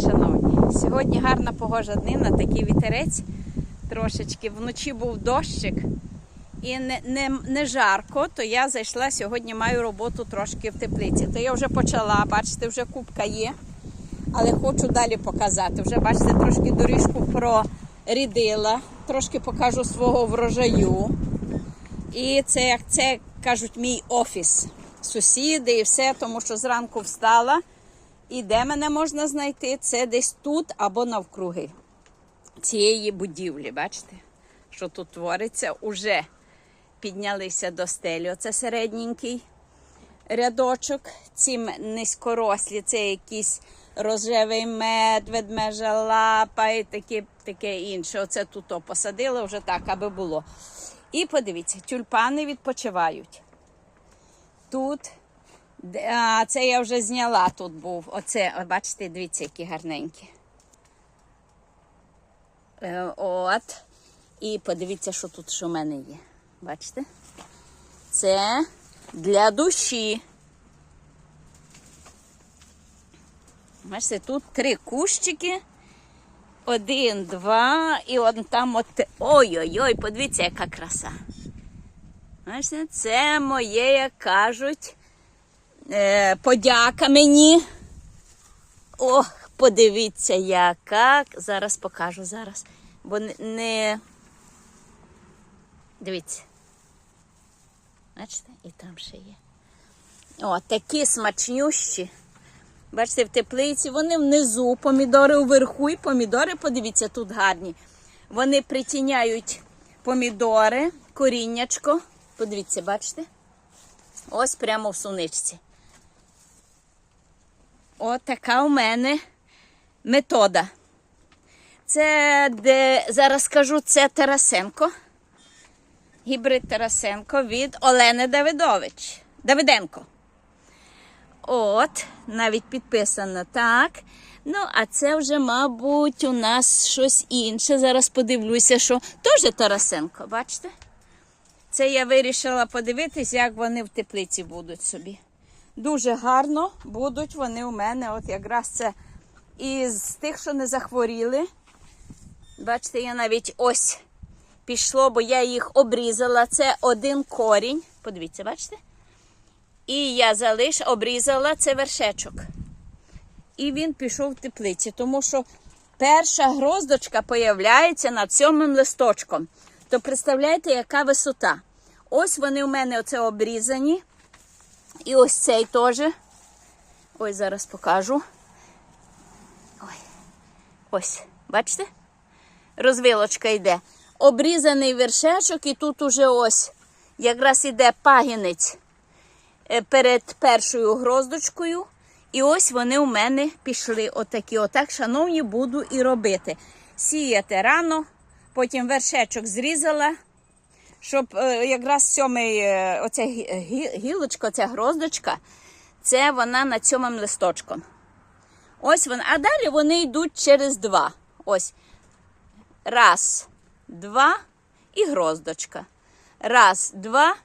шановні. Сьогодні гарна погожа днина, такий вітерець трошечки. Вночі був дощик і не, не, не жарко, то я зайшла сьогодні, маю роботу трошки в теплиці. То я вже почала, бачите, вже кубка є. Але хочу далі показати. Вже бачите, трошки доріжку прорідила, трошки покажу свого врожаю. І це, як це кажуть, мій офіс. Сусіди і все, тому що зранку встала. І де мене можна знайти? Це десь тут або навкруги цієї будівлі. Бачите, що тут твориться? Уже піднялися до стелі. Оце середненький рядочок. Ці низькорослі, це якийсь рожевий мед, ведмежа лапа і таке, таке інше. Оце тут посадили вже так, аби було. І подивіться, тюльпани відпочивають. Тут, а, це я вже зняла тут був. Оце, бачите, дивіться, які гарненькі. Е, от. І подивіться, що тут що в мене є. Бачите? Це для душі. Бачите, тут три кущики. Один, два, і он там от. Ой-ой-ой, подивіться, яка краса. Бачите, це моє, як кажуть, е, подяка мені. Ох, подивіться, яка. Зараз покажу зараз. Бо не-. Дивіться. Бачите, і там ще є. О, такі смачнющі. Бачите, в теплиці вони внизу, помідори вверху, і помідори, подивіться, тут гарні. Вони притіняють помідори, коріннячко. Подивіться, бачите? Ось прямо в суничці. От така у мене метода. Це де зараз скажу, це Тарасенко. Гібрид Тарасенко від Олени Давидович. Давиденко. От, навіть підписано так. Ну, а це вже, мабуть, у нас щось інше. Зараз подивлюся, що теж Тарасенко, бачите? Це я вирішила подивитись, як вони в теплиці будуть собі. Дуже гарно будуть вони у мене. От якраз це із тих, що не захворіли. Бачите, я навіть ось пішло, бо я їх обрізала. Це один корінь. Подивіться, бачите? І я залиш, обрізала це вершечок. І він пішов в теплиці, тому що перша гроздочка появляється над сьомим листочком. То представляєте, яка висота? Ось вони у мене оце обрізані. І ось цей теж. Ось зараз покажу. Ой. Ось, бачите? Розвилочка йде. Обрізаний вершечок, і тут уже ось якраз іде пагінець е, перед першою гроздочкою. І ось вони у мене пішли отакі. Отак, шановні, буду і робити. Сіяти рано, потім вершечок зрізала, щоб е, якраз сьомий, е, оця гі- гілочка, ця гроздочка, це вона над сьомим листочком. Ось вона. А далі вони йдуть через два. Ось. Раз, два і гроздочка. Раз, два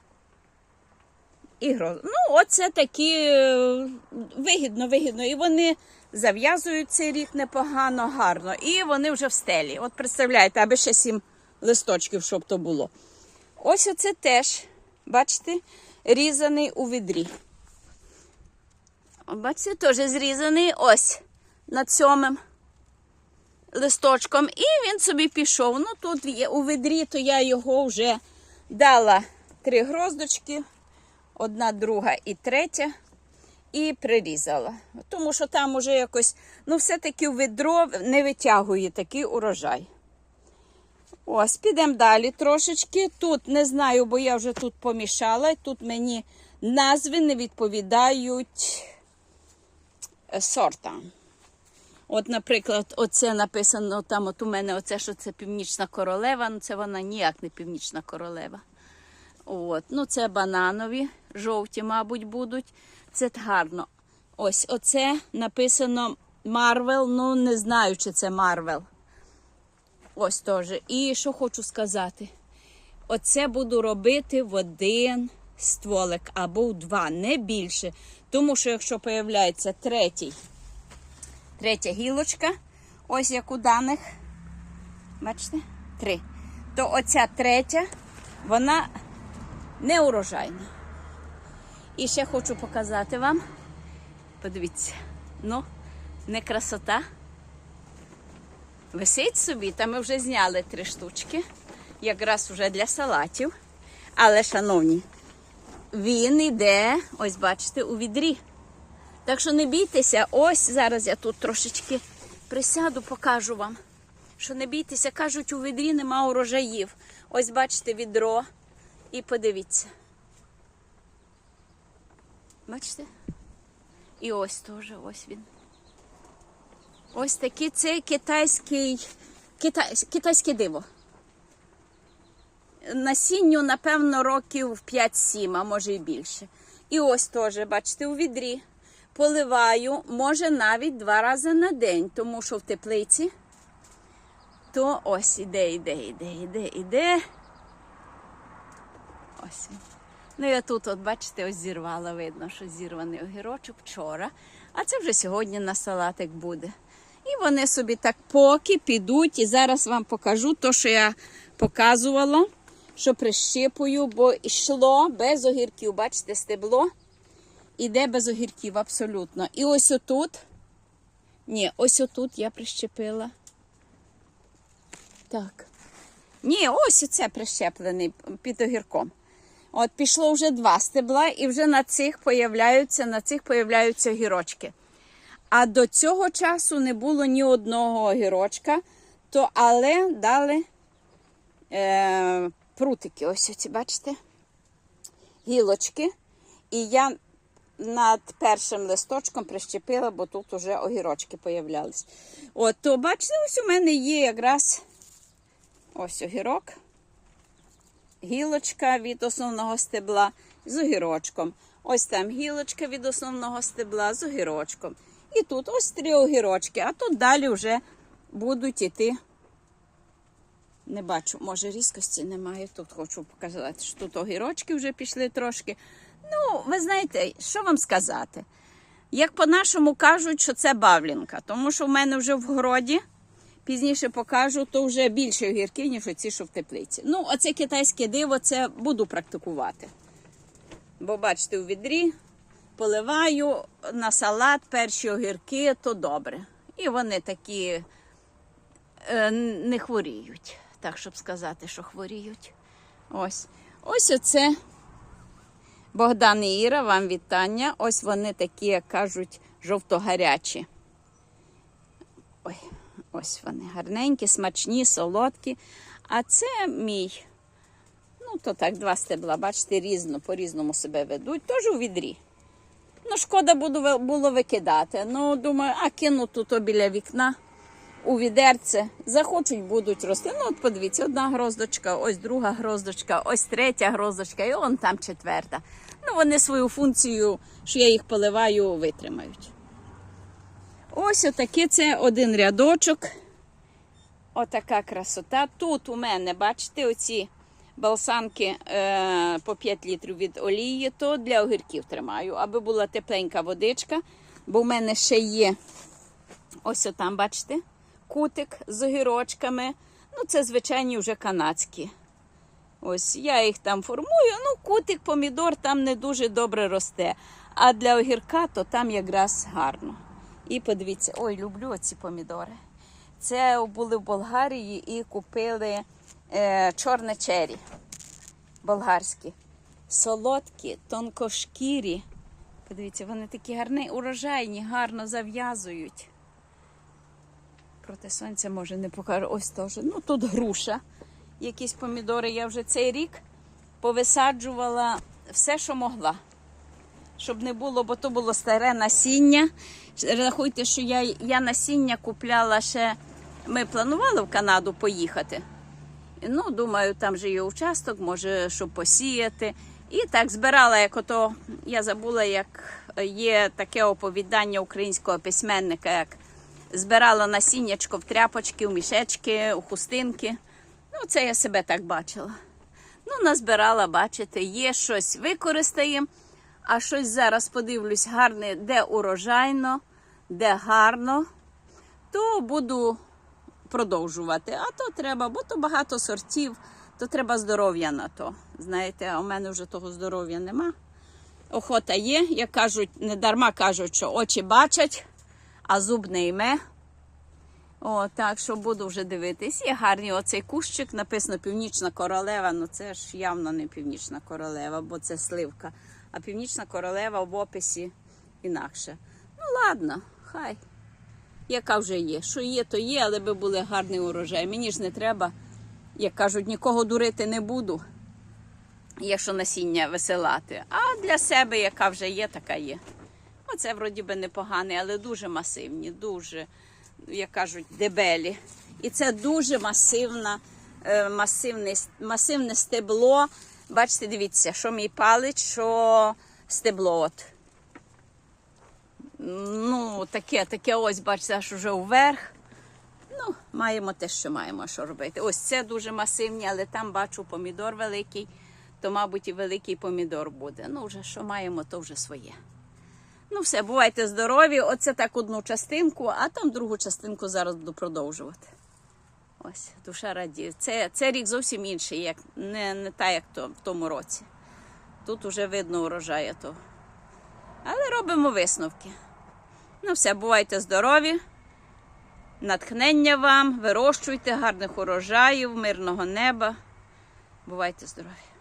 і гроз. Ну, оце такі е, вигідно, вигідно. І вони зав'язують цей рік непогано, гарно. І вони вже в стелі. От представляєте, аби ще сім листочків, щоб то було. Ось оце теж, бачите, різаний у відрі. Бачите, теж зрізаний ось над сьомим листочком. І він собі пішов. Ну, тут є у відрі, то я його вже дала три гроздочки, одна, друга і третя. І прирізала. Тому що там уже якось, ну, все-таки відро не витягує такий урожай. Ось, підемо далі трошечки. Тут не знаю, бо я вже тут помішала. Тут мені назви не відповідають е, сортам. От, наприклад, оце написано там, от у мене оце, що це північна королева, ну це вона ніяк не північна королева. От, ну це бананові, жовті, мабуть, будуть. Це гарно. Ось оце написано Марвел. Ну, не знаю, чи це Марвел. Ось теж. І що хочу сказати? Оце буду робити в один стволик або в два, не більше. Тому що якщо появляється третій третя гілочка. Ось як у даних. Бачите? Три. То оця третя, вона не урожайна. І ще хочу показати вам. Подивіться, ну, не красота. Висить собі, та ми вже зняли три штучки, якраз вже для салатів. Але, шановні, він йде, ось бачите, у відрі. Так що не бійтеся, ось зараз я тут трошечки присяду, покажу вам. Що не бійтеся, кажуть, у відрі нема урожаїв. Ось бачите відро і подивіться. Бачите? І ось теж, ось він. Ось такий це китайський, китай, китайське диво. Насінню, напевно, років 5-7, а може і більше. І ось теж, бачите, у відрі. Поливаю, може навіть два рази на день, тому що в теплиці. То ось іде, іде, іде, іде, іде. Ось. Ну, я тут, от бачите, ось зірвала, видно, що зірваний огірочок вчора. А це вже сьогодні на салатик буде. І вони собі так поки підуть. І зараз вам покажу те, що я показувала, що прищипую, бо йшло без огірків. Бачите, стебло іде без огірків абсолютно. І ось отут. Ні, ось отут я прищепила. Так. Ні, ось оце прищеплений під огірком. От пішло вже два стебла, і вже на цих появляються, на цих появляються огірочки. А до цього часу не було ні одного огірочка, то але дали е, прутики. Ось оці, бачите? Гілочки. І я над першим листочком прищепила, бо тут вже огірочки появлялись. От, то бачите, ось у мене є якраз ось огірок гілочка від основного стебла з огірочком. Ось там гілочка від основного стебла з огірочком. І тут ось три огірочки, а тут далі вже будуть іти. Не бачу, може різкості немає. Тут хочу показати, що тут огірочки вже пішли трошки. Ну, ви знаєте, що вам сказати? Як по-нашому кажуть, що це бавлінка, тому що в мене вже в городі пізніше покажу, то вже більше огірки, ніж оці, що в теплиці. Ну, оце китайське диво, це буду практикувати. Бо, бачите, у відрі поливаю на салат перші огірки, то добре. І вони такі е, не хворіють. Так, щоб сказати, що хворіють. Ось. Ось оце. Богдан і Іра, вам вітання. Ось вони такі, як кажуть, жовто-гарячі. Ой. Ось вони гарненькі, смачні, солодкі. А це мій. Ну, то так, два стебла, бачите, різно, по-різному себе ведуть. Теж у відрі. Ну, шкода буду, було викидати. Ну, думаю, а кину тут біля вікна у відерце. Захочуть, будуть рости. Ну, от подивіться, одна гроздочка, ось друга гроздочка, ось третя гроздочка, і он там четверта. Ну, вони свою функцію, що я їх поливаю, витримають. Ось отакий це один рядочок. Отака красота. Тут у мене, бачите, оці балсанки е, по 5 літрів від олії, то для огірків тримаю, аби була тепленька водичка. Бо в мене ще є ось отам, бачите, кутик з огірочками. Ну, це звичайні вже канадські. Ось я їх там формую. Ну, кутик, помідор там не дуже добре росте. А для огірка то там якраз гарно. І подивіться, ой, люблю оці помідори. Це були в Болгарії і купили е, чорне чері болгарські. Солодкі, тонкошкірі. Подивіться, вони такі гарні, урожайні, гарно зав'язують. Проти сонця може не покажу. Ось теж. Ну тут груша. Якісь помідори я вже цей рік повисаджувала все, що могла щоб не було, бо то було старе насіння. Рахуйте, що я я насіння купляла ще. Ми планували в Канаду поїхати. Ну, думаю, там же є участок, може, щоб посіяти. І так збирала, як ото я забула, як є таке оповідання українського письменника, як збирала насіннячко в тряпочки, в мішечки, у хустинки. Ну, це я себе так бачила. Ну, назбирала, бачите, є щось використаємо. А щось зараз подивлюсь гарне, де урожайно, де гарно. то буду продовжувати. А то треба, бо то багато сортів, то треба здоров'я на то. Знаєте, а у мене вже того здоров'я нема. Охота є, як кажуть, не дарма кажуть, що очі бачать, а зуб не йме. О, так що буду вже дивитись. Є гарний оцей кущик, написано Північна королева. Ну це ж явно не північна королева, бо це сливка. А північна королева в описі інакше. Ну, ладно, хай. Яка вже є. Що є, то є, але би були гарний урожай. Мені ж не треба, як кажуть, нікого дурити не буду, якщо насіння висилати. А для себе, яка вже є, така є. Оце вроді би непоганий, але дуже масивні, дуже, як кажуть, дебелі. І це дуже масивна, е, масивне, масивне стебло. Бачите, дивіться, що мій палець, що стебло. От. Ну, таке, таке ось, бачите, аж уже вверх. Ну, маємо те, що маємо, що робити. Ось це дуже масивні, але там бачу помідор великий, то, мабуть, і великий помідор буде. Ну, вже що маємо, то вже своє. Ну, все, бувайте здорові. Оце так одну частинку, а там другу частинку зараз буду продовжувати. Ось, душа радіє. Це, це рік зовсім інший, як, не, не та, як то, в тому році. Тут вже видно урожаю то. Але робимо висновки. Ну, все, бувайте здорові. Натхнення вам, вирощуйте гарних урожаїв, мирного неба. Бувайте здорові!